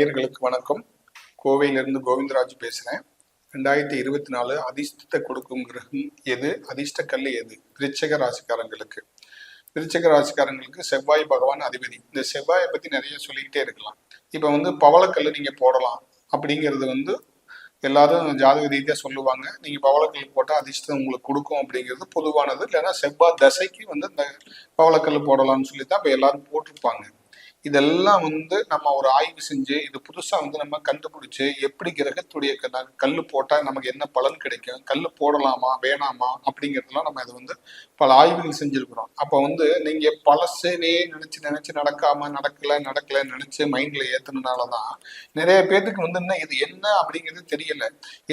நேயர்களுக்கு வணக்கம். கோவையிலிருந்து கோவிந்தராஜ் பேசுகிறேன் ரெண்டாயிரத்தி இருபத்தி நாலு அதிர்ஷ்டத்தை கொடுக்கும் கிரகம் எது? அதிர்ஷ்ட கல் எது? விருச்சக ராசிக்காரங்களுக்கு. விருச்சக ராசிக்காரங்களுக்கு செவ்வாய் பகவான் அதிபதி. இந்த செவ்வாயை பற்றி நிறைய சொல்லிக்கிட்டே இருக்கலாம். இப்போ வந்து பவளக்கல் நீங்கள் போடலாம் அப்படிங்கிறது வந்து எல்லாரும் ஜாதக ரீதியாக சொல்லுவாங்க. நீங்கள் பவளக்கல் போட்டால் அதிர்ஷ்டம் உங்களுக்கு கொடுக்கும் அப்படிங்கிறது பொதுவானது. இல்லைன்னா செவ்வாய் தசைக்கு வந்து இந்த பவளக்கல் போடலாம்னு சொல்லி தான் இப்போ எல்லாரும் போட்டிருப்பாங்க. இதெல்லாம் வந்து நம்ம ஒரு ஆய்வு செஞ்சு இது புதுசா வந்து நம்ம கண்டுபிடிச்சு எப்படி கிரகத்துடைய கல் போட்டா நமக்கு என்ன பலன் கிடைக்கும் கல் போடலாமா வேணாமா அப்படிங்கிறதுலாம் நம்ம இது வந்து பல ஆய்வுகள் செஞ்சிருக்கிறோம். அப்ப வந்து நீங்க பழசுனே நினைச்சு நினைச்சு நடக்காம நடக்கல நடக்கல நினைச்சு மைண்ட்ல ஏத்துனதுனாலதான் நிறைய பேர்த்துக்கு வந்து என்ன இது என்ன அப்படிங்கிறது தெரியல.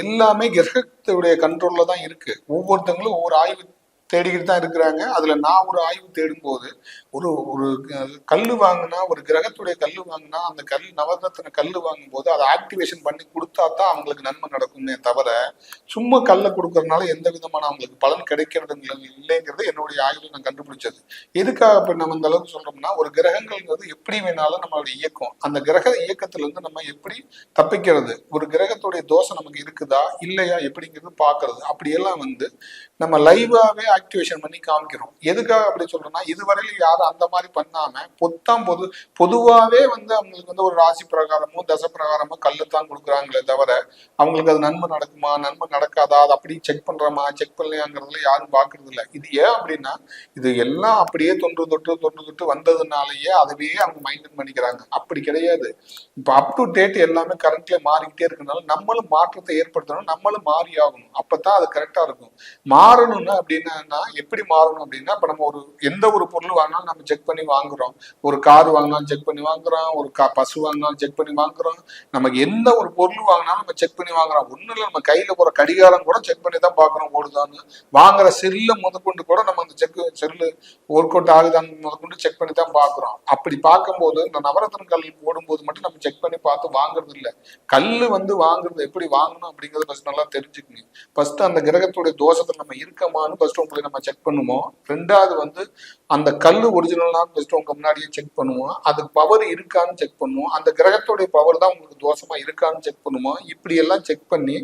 எல்லாமே கிரகத்துடைய கண்ட்ரோல்ல தான் இருக்கு. ஒவ்வொருத்தங்களும் ஒவ்வொரு ஆய்வு தேடிக்கிட்டு தான் இருக்கிறாங்க. அதுல நான் ஒரு ஆய்வு தேடும்போது ஒரு ஒரு கல் வாங்கினா ஒரு கிரகத்துடைய கல் வாங்கினா அந்த கல் நவரத்தின கல் வாங்கும் வாங்கும்போது அதை ஆக்டிவேஷன் பண்ணி கொடுத்தா தான் அவங்களுக்கு நன்மை நடக்குமே தவிர சும்மா கல்லை கொடுக்கறதுனால எந்த விதமான அவங்களுக்கு பலன் கிடைக்கிறது இல்லைங்கிறது என்னுடைய ஆய்வில் நான் கண்டுபிடிச்சது. எதுக்காக இப்ப நம்ம இந்த அளவுக்கு சொல்றோம்னா ஒரு கிரகங்கள்ங்கிறது எப்படி வேணாலும் நம்மளுடைய இயக்கம். அந்த கிரக இயக்கத்துல இருந்து நம்ம எப்படி தப்பிக்கிறது? ஒரு கிரகத்துடைய தோஷம் நமக்கு இருக்குதா? இல்லையா? எப்படிங்கிறது பாக்குறது அப்படியெல்லாம் வந்து நம்ம லைவாவே ஆக்டிவேஷன் பண்ணி காமிக்கிறோம் எதுக்காக அப்படி சொல்றேன்னா இதுவரையிலும் யாரும் அந்த மாதிரி பண்ணாம பொத்தாம் பொது பொதுவாவே வந்து அவங்களுக்கு வந்து ஒரு ராசி பிரகாரமோ தசை பிரகாரமோ கல்லுத்தான் கொடுக்குறாங்களே தவிர அவங்களுக்கு அது நன்மை நடக்குமா நன்மை நடக்காதா அது அப்படி செக் பண்றோமா செக் பண்ணலையாங்கிறதுல யாரும் பாக்குறது இல்லை. இது ஏன் அப்படின்னா இது எல்லாம் அப்படியே தொன்று தொட்டு தொன்று தொட்டு வந்ததுனாலயே அதுவே அவங்க மைண்டன் பண்ணிக்கிறாங்க அப்படி கிடையாது. இப்போ அப் டு டேட் எல்லாமே கரண்ட்ல மாறிக்கிட்டே இருக்கனால நம்மளும் மாற்றத்தை ஏற்படுத்தணும் நம்மளும் மாறி ஆகணும் அப்பதான் அது கரெக்டா இருக்கும். மாறணும்னா அப்படின்னா எப்படி மாறணும் அப்படின்னா இப்ப நம்ம ஒரு எந்த ஒரு பொருள் வாங்கினாலும் நம்ம செக் பண்ணி வாங்குறோம். ஒரு கார் வாங்கினாலும் செக் பண்ணி வாங்குறோம். ஒரு கா பசு வாங்கினாலும் செக் பண்ணி வாங்குறோம். நமக்கு எந்த ஒரு பொருள் வாங்கினாலும் நம்ம செக் பண்ணி வாங்குறோம். ஒண்ணு இல்லை நம்ம கையில போற கடிகாரம் கூட செக் பண்ணி தான் பாக்குறோம் ஓடுதான்னு. வாங்குற செல்ல முதற்கொண்டு கூட நம்ம அந்த செக் செல்லு ஒர்க் அவுட் ஆகுதான்னு முதற்கொண்டு செக் பண்ணி தான் பாக்குறோம் அப்படி பார்க்கும்போது இந்த நவரத்ன கல் போடும்போது மட்டும் நம்ம செக் பண்ணி பார்த்து வாங்குறது இல்ல. கல்லு வந்து வாங்குறது எப்படி வாங்கணும் அப்படிங்கறத ஃபர்ஸ்ட் நல்லா தெரிஞ்சுக்கணும். ஃபர்ஸ்ட் அந்த கிரகத்துடைய தோஷத்துல நம்ம இருக்கமான்னு ஃபர்ஸ்ட் உங்களுக்கு நம்ம செக் பண்ணுவோம். ரெண்டாவது வந்து அந்த கல்லு ஒரிஜினலான்னு ஃபஸ்ட்டு உங்க முன்னாடியே செக் பண்ணுவோம். அதுக்கு பவர் இருக்கான்னு செக் பண்ணுவோம். அந்த கிரகத்துடைய பவர் தான் உங்களுக்கு தோஷமா இருக்கான்னு செக் பண்ணுவோம். இப்படி எல்லாம் செக் பண்ணி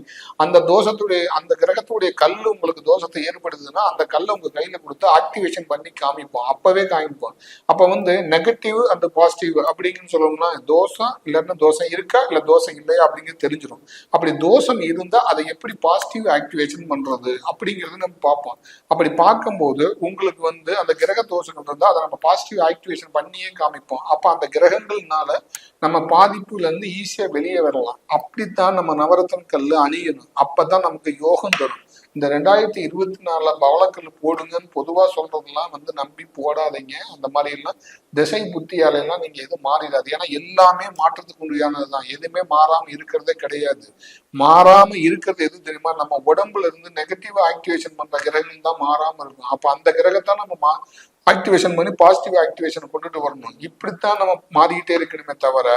அந்த தோஷத்துடைய அந்த கிரகத்துடைய கல் உங்களுக்கு தோஷத்தை ஏற்படுதுன்னா அந்த கல்லை உங்க கையில கொடுத்து ஆக்டிவேஷன் பண்ணி காமிப்போம். அப்பவே காமிப்போம். அப்ப வந்து நெகட்டிவ் அந்த பாசிட்டிவ் அப்படிங்கன்னு சொல்லணும்னா தோஷம் இல்லைன்னா தோஷம் இருக்கா இல்ல தோஷம் இல்லையா அப்படிங்கிறது தெரிஞ்சிடும் அப்படி தோஷம் இருந்தா அதை எப்படி பாசிட்டிவ் ஆக்டிவேஷன் பண்றது அப்படிங்கறத நம்ம பார்ப்போம். அப்படி அப்படி பார்க்கும்போது உங்களுக்கு வந்து அந்த கிரக தோஷங்கள் இருந்தா அதை நம்ம பாசிட்டிவ் ஆக்டிவேஷன் பண்ணியே காமிப்போம். அப்ப அந்த கிரகங்கள்னால நம்ம பாதிப்புல இருந்து ஈஸியா வெளியே வரலாம். அப்படித்தான் நம்ம நவரத்தன் கல்லு அணியணும். அப்பதான் நமக்கு யோகம் தரும். இந்த ரெண்டாயிரத்தி இருபத்தி நாலுல பவளக்கல் போடுங்கன்னு பொதுவா சொல்றதெல்லாம் வந்து நம்பி போடாதீங்க. அந்த மாதிரி எல்லாம் திசை புத்தியால எல்லாம் நீங்க எதுவும் மாறிடாது. ஏன்னா எல்லாமே மாற்றத்துக்கு உண்டானதுதான். எதுவுமே மாறாம இருக்கிறதே கிடையாது. மாறாம இருக்கிறது எது தெரியுமா? நம்ம உடம்புல இருந்து நெகட்டிவ் ஆக்டிவேஷன் பண்ற கிரகங்கள் தான் மாறாம இருக்கும். அப்ப அந்த கிரகத்தை நம்ம மா ஆக்டிவேஷன் பண்ணி பாசிட்டிவ் ஆக்டிவேஷன் கொண்டுட்டு வரணும். இப்படித்தான் நம்ம மாறிக்கிட்டே இருக்கணுமே தவிர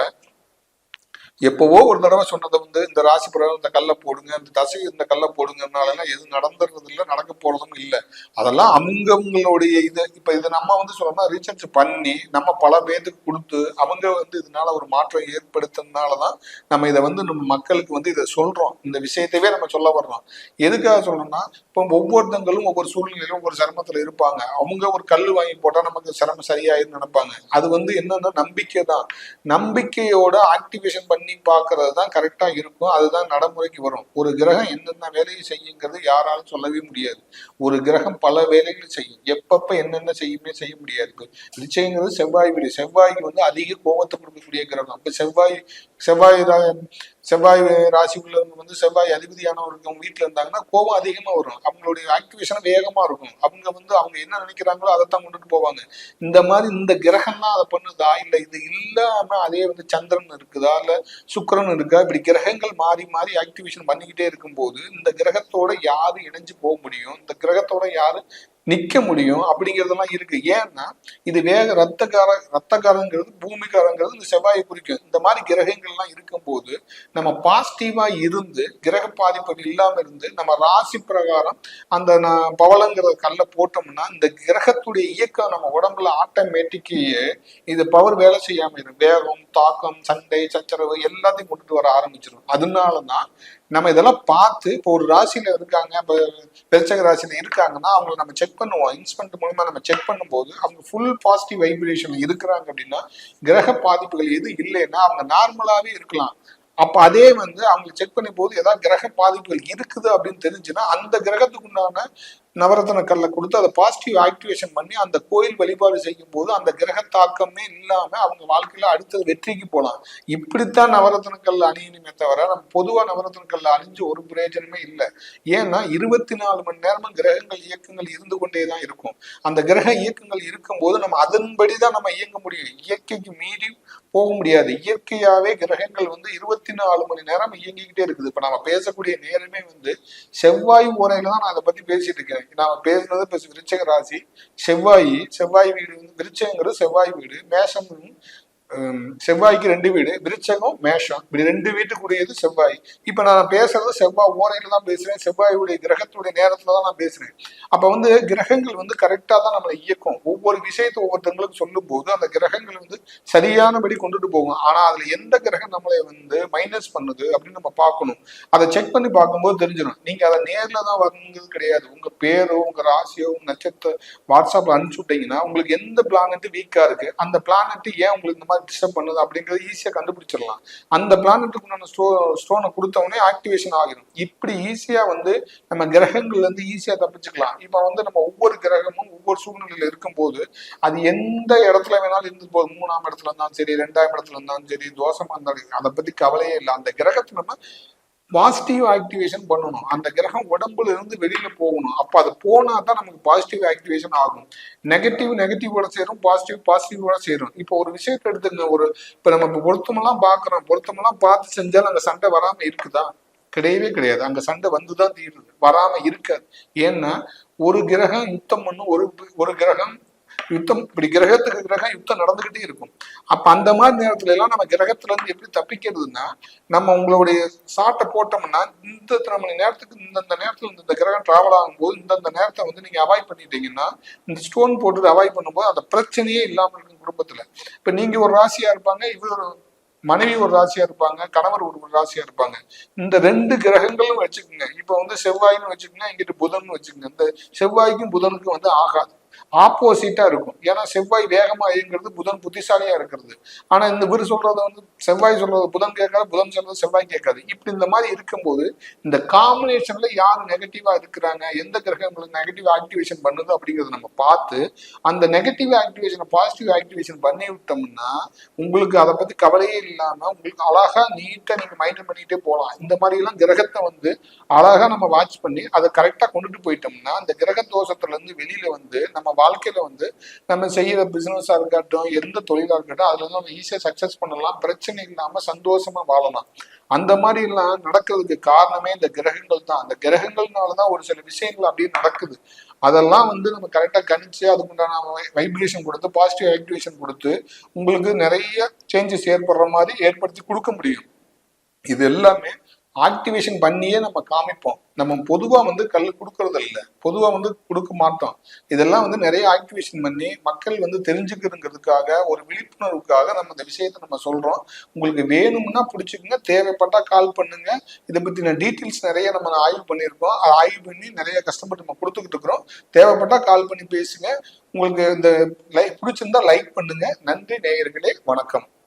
எப்பவோ ஒரு தடவை சொன்னதை வந்து இந்த ராசி பிரகாரம் இந்த கல்லை போடுங்க இந்த தசை இந்த கல்லை போடுங்கனாலெல்லாம் எதுவும் நடந்துடுறது இல்லை நடக்க போறதும் இல்லை. அதெல்லாம் அவங்கவுங்களுடைய இது இப்ப இதை நம்ம வந்து சொல்லணும்னா ரீசர்ச் பண்ணி நம்ம பல பேருக்கு கொடுத்து அவங்க வந்து இதனால ஒரு மாற்றம் ஏற்படுத்தினாலதான் நம்ம இதை வந்து நம்ம மக்களுக்கு வந்து இதை சொல்றோம். இந்த விஷயத்தையே நம்ம சொல்ல வர்றோம். எதுக்காக சொல்லணும்னா இப்போ ஒவ்வொருத்தங்களும் ஒவ்வொரு சூழ்நிலையிலும் ஒவ்வொரு சிரமத்தில் இருப்பாங்க. அவங்க ஒரு கல் வாங்கி போட்டால் நமக்கு சிரமம் சரியாயிருன்னு நினைப்பாங்க. அது வந்து என்னன்னா நம்பிக்கை தான் நம்பிக்கையோட ஆக்டிவேஷன் பண்ணி பார்க்கறது தான் கரெக்டா இருக்கும். அதுதான் நடைமுறைக்கு வரும். ஒரு கிரகம் என்னென்ன வேலையை செய்யுங்கிறது யாராலும் சொல்லவே முடியாது. ஒரு கிரகம் பல வேலைகள் செய்யும். எப்பப்ப என்னென்ன செய்யுமே செய்ய முடியாது. இப்போ நிச்சயங்கிறது செவ்வாய் வீடு. செவ்வாய்க்கு வந்து அதிக கோபத்தை கொடுக்கக்கூடிய கிரகம். அப்ப செவ்வாய் செவ்வாய் ரா- செவ்வாய் ராசி உள்ளவங்க வந்து செவ்வாய் அதிபதியானவர்கள் அவங்க வீட்டில் இருந்தாங்கன்னா கோபம் அதிகமாக வரும். அவங்களுடைய ஆக்டிவேஷன் வேகமாக இருக்கும். அவங்க வந்து அவங்க என்ன நினைக்கிறாங்களோ அதைத்தான் கொண்டுட்டு போவாங்க. இந்த மாதிரி இந்த கிரகம்லாம் அதை பண்ணுதா? இல்லை இது இல்லாமல் அதே வந்து சந்திரன் இருக்குதா? இல்லை சுக்கரன் இருக்கா? இப்படி கிரகங்கள் மாறி மாறி ஆக்டிவேஷன் பண்ணிக்கிட்டே இருக்கும்போது இந்த கிரகத்தோட யாரு இணைஞ்சு போக முடியும்? இந்த கிரகத்தோட யாரு நிக்க முடியும் அப்படிங்கிறதெல்லாம் இருக்கு. ஏன்னா இது வேக ரத்தக்கார ரத்தக்காரங்கிறது பூமிக்காரங்கிறது இந்த செவ்வாயை குறிக்கும். இந்த மாதிரி கிரகங்கள்லாம் இருக்கும்போது நம்ம பாசிட்டிவா இருந்து கிரக பாதிப்புகள் இல்லாம இருந்து நம்ம ராசி பிரகாரம் அந்த பவளங்கிற கல்லை போட்டோம்னா இந்த கிரகத்துடைய இயக்கம் நம்ம உடம்புல ஆட்டோமேட்டிக்கையே இது பவர் வேலை செய்யாம இருக்கும் வேகம் தாக்கம் சண்டை சச்சரவு எல்லாத்தையும் கொண்டுட்டு வர ஆரம்பிச்சிடும் அதனாலதான் நம்ம இதெல்லாம் பார்த்து இப்போ ஒரு ராசியில இருக்காங்க இப்போ பெருச்சக ராசியில இருக்காங்கன்னா அவங்களை நம்ம செக் பண்ணுவோம். இன்ஸ்பெண்ட் மூலமா நம்ம செக் பண்ணும்போது அவங்க ஃபுல் பாசிட்டிவ் வைப்ரேஷன் இருக்கிறாங்க அப்படின்னா கிரக பாதிப்புகள் எதுவும் இல்லைன்னா அவங்க நார்மலாவே இருக்கலாம். அப்ப அதே வந்து அவங்க செக் பண்ணும் போது ஏதாவது கிரக பாதிப்புகள் இருக்குது அப்படின்னு தெரிஞ்சுன்னா அந்த கிரகத்துக்கு உண்டான நவரத்ன கல்லை கொடுத்து அதை பாசிட்டிவ் ஆக்டிவேஷன் பண்ணி அந்த கோயில் வழிபாடு செய்யும் போது அந்த கிரக தாக்கமே இல்லாம அவங்க வாழ்க்கையில அடுத்தது வெற்றிக்கு போகலாம் இப்படித்தான் நவரத்ன கல் அணியணுமே தவிர நம்ம பொதுவா நவரத்ன கல் அணிஞ்சு ஒரு பிரயோஜனமே இல்லை. ஏன்னா இருபத்தி நாலு மணி நேரமும் கிரகங்கள் இயக்கங்கள் இருந்து கொண்டே தான் இருக்கும். அந்த கிரக இயக்கங்கள் இருக்கும்போது நம்ம அதன்படி தான் நம்ம இயங்க முடியும். இயற்கைக்கு மீறி போக முடியாது. இயற்கையாவே கிரகங்கள் வந்து இருபத்தி நாலு மணி நேரம் இயங்கிக்கிட்டே இருக்குது. இப்ப நம்ம பேசக்கூடிய நேரமே வந்து செவ்வாய் உரையில தான் நான் அதை பத்தி பேசிட்டு இருக்கேன். நாம பேசுனது இப்ப விருச்சக ராசி. செவ்வாய் செவ்வாய் வீடு வந்து விருச்சகங்கிறது செவ்வாய் வீடு. மேஷம் செவ்வாய்க்கு ரெண்டு வீடு விருச்சகம் மேஷம். இப்படி ரெண்டு வீட்டுக்குரியது செவ்வாய். இப்ப நான் பேசுறது செவ்வாய் ஓரையில தான் பேசுறேன் செவ்வாயுடைய கிரகத்துடைய நேரத்துல தான் நான் பேசுறேன். அப்ப வந்து கிரகங்கள் வந்து கரெக்டா தான் நம்மளை இயக்கும். ஒவ்வொரு விஷயத்தை ஒவ்வொருத்தங்களுக்கு சொல்லும் போது அந்த கிரகங்கள் வந்து சரியானபடி கொண்டுட்டு போகும். ஆனா அதுல எந்த கிரகம் நம்மளை வந்து மைனஸ் பண்ணுது அப்படின்னு நம்ம பார்க்கணும். அதை செக் பண்ணி பார்க்கும்போது தெரிஞ்சிடும். நீங்க அதை நேர்ல தான் வரணுங்கிறது கிடையாது. உங்க பேரோ உங்க ராசியோ உங்க நட்சத்திர வாட்ஸ்அப்ல அனுப்பிச்சு விட்டீங்கன்னா உங்களுக்கு எந்த பிளானட் வீக்கா இருக்கு? அந்த பிளானட் ஏன் உங்களுக்கு இந்த மாதிரி டிஸ்டர்ப் பண்ணுது. அப்படிங்கறது ஈஸியா கண்டுபிடிச்சிடலாம். அந்த பிளானட்டுக்கு உண்டான ஸ்டோ ஸ்டோனை கொடுத்த உடனே ஆக்டிவேஷன் ஆகிடும் இப்படி ஈஸியா வந்து நம்ம கிரகங்கள்ல இருந்து ஈஸியா தப்பிச்சுக்கலாம். இப்ப வந்து நம்ம ஒவ்வொரு கிரகமும் ஒவ்வொரு சூழ்நிலையில இருக்கும்போது அது எந்த இடத்துல வேணாலும் இருந்து போகுது மூணாம் இடத்துல இருந்தாலும் சரி ரெண்டாம் இடத்துல இருந்தாலும் சரி தோஷமா இருந்தாலும் அதை பத்தி கவலையே இல்லை. அந்த கிரகத்தை நம்ம பாசிட்டிவ் ஆக்டிவேஷன் பண்ணணும். அந்த கிரகம் உடம்புல இருந்து வெளியில போகணும். அப்ப அது போனா தான் நமக்கு பாசிட்டிவ் ஆக்டிவேஷன் ஆகும். நெகட்டிவ் நெகட்டிவோட சேரும் பாசிட்டிவ் பாசிட்டிவோட சேரும். இப்போ ஒரு விஷயத்தை எடுத்துங்க. ஒரு இப்ப நம்ம பொருத்தமெல்லாம் பாக்குறோம் பொருத்தமெல்லாம் பார்த்து செஞ்சாலும் அங்க சண்டை வராம இருக்குதா? கிடையவே கிடையாது. அங்க சண்டை வந்துதான் தீருது. வராம இருக்காது. ஏன்னா ஒரு கிரகம் யுத்தம் பண்ணும் ஒரு ஒரு கிரகம் யுத்தம் இப்படி கிரகத்துக்கு கிரகம் யுத்தம் நடந்துகிட்டே இருக்கும். அப்ப அந்த மாதிரி நேரத்துல எல்லாம் நம்ம கிரகத்துல இருந்து எப்படி தப்பிக்கிறதுன்னா நம்ம உங்களுடைய சாட்டை போட்டோம்னா இந்த இத்தனை மணி நேரத்துக்கு இந்தந்த நேரத்துல இந்த கிரகம் டிராவல் ஆகும்போது இந்தந்த நேரத்தை வந்து நீங்க அவாய்ட் பண்ணிட்டீங்கன்னா இந்த ஸ்டோன் போட்டு அவாய்ட் பண்ணும்போது அந்த பிரச்சனையே இல்லாம இருக்கும் குடும்பத்துல. இப்ப நீங்க ஒரு ராசியா இருப்பாங்க இவர் மனைவி ஒரு ராசியா இருப்பாங்க கணவர் ஒரு ராசியா இருப்பாங்க. இந்த ரெண்டு கிரகங்களும் வச்சுக்கோங்க. இப்ப வந்து செவ்வாயின்னு வச்சுக்கோங்க இங்கிட்டு புதன் வச்சுக்கோங்க. இந்த செவ்வாய்க்கும் புதனுக்கும் வந்து ஆகாது. ஆப்போசிட்டா இருக்கும். ஏன்னா செவ்வாய் வேகமா இயங்குறது புதன் புத்திசாலியா இருக்கிறது. ஆனா இந்த குரு சொல்றது வந்து செவ்வாய் சொல்றது புதன் கேட்காது புதன் சொல்றது செவ்வாய் கேட்காது. இப்படி இந்த மாதிரி இருக்கும்போது இந்த காம்பினேஷன்ல யார் நெகட்டிவா இருக்கிறாங்க எந்த கிரகங்களுக்கு நெகட்டிவ் ஆக்டிவேஷன் பண்ணுது அப்படிங்கறத நம்ம பார்த்து அந்த நெகட்டிவ் ஆக்டிவேஷனை பாசிட்டிவ் ஆக்டிவேஷன் பண்ணி விட்டோம்னா உங்களுக்கு அதை பத்தி கவலையே இல்லாம உங்களுக்கு அழகா நீட்டா நீங்க மைண்ட் பண்ணிட்டே போகலாம். இந்த மாதிரி எல்லாம் கிரகத்தை வந்து அழகா நம்ம வாட்ச் பண்ணி அதை கரெக்டா கொண்டுட்டு போயிட்டோம்னா அந்த கிரக தோஷத்துல இருந்து வெளியில வந்து நம்ம நம்ம வாழ்க்கையில வந்து நம்ம செய்யற பிசினஸா இருக்கட்டும் எந்த தொழிலா இருக்கட்டும் அதுல வந்து நம்ம ஈஸியா சக்சஸ் பண்ணலாம். பிரச்சனை இல்லாம சந்தோஷமா வாழலாம். அந்த மாதிரி எல்லாம் நடக்கிறதுக்கு காரணமே இந்த கிரகங்கள் தான். அந்த கிரகங்கள்னாலதான் ஒரு சில விஷயங்கள் அப்படியே நடக்குது. அதெல்லாம் வந்து நம்ம கரெக்டா கணிச்சு அதுக்குண்டான வைப்ரேஷன் கொடுத்து பாசிட்டிவ் வைப்ரேஷன் கொடுத்து உங்களுக்கு நிறைய சேஞ்சஸ் ஏற்படுற மாதிரி ஏற்படுத்தி கொடுக்க முடியும். இது எல்லாமே ஆக்டிவேஷன் பண்ணியே நம்ம காமிப்போம். நம்ம பொதுவா வந்து கல் கொடுக்கறது இல்லை பொதுவா வந்து கொடுக்க மாட்டோம். இதெல்லாம் வந்து நிறைய ஆக்டிவேஷன் பண்ணி மக்கள் வந்து தெரிஞ்சுக்கிறதுங்கிறதுக்காக ஒரு விழிப்புணர்வுக்காக நம்ம இந்த விஷயத்த நம்ம சொல்றோம். உங்களுக்கு வேணும்னா பிடிச்சிக்கோங்க. தேவைப்பட்டா கால் பண்ணுங்க. இதை பத்தின டீட்டெயில்ஸ் நிறைய நம்ம ஆய்வு பண்ணியிருக்கோம். அதை ஆய்வு பண்ணி நிறைய கஸ்டமர் நம்ம கொடுத்துக்கிட்டு இருக்கிறோம். தேவைப்பட்டா கால் பண்ணி பேசுங்க. உங்களுக்கு இந்த லைக் பிடிச்சிருந்தா லைக் பண்ணுங்க. நன்றி நேயர்களே. வணக்கம்.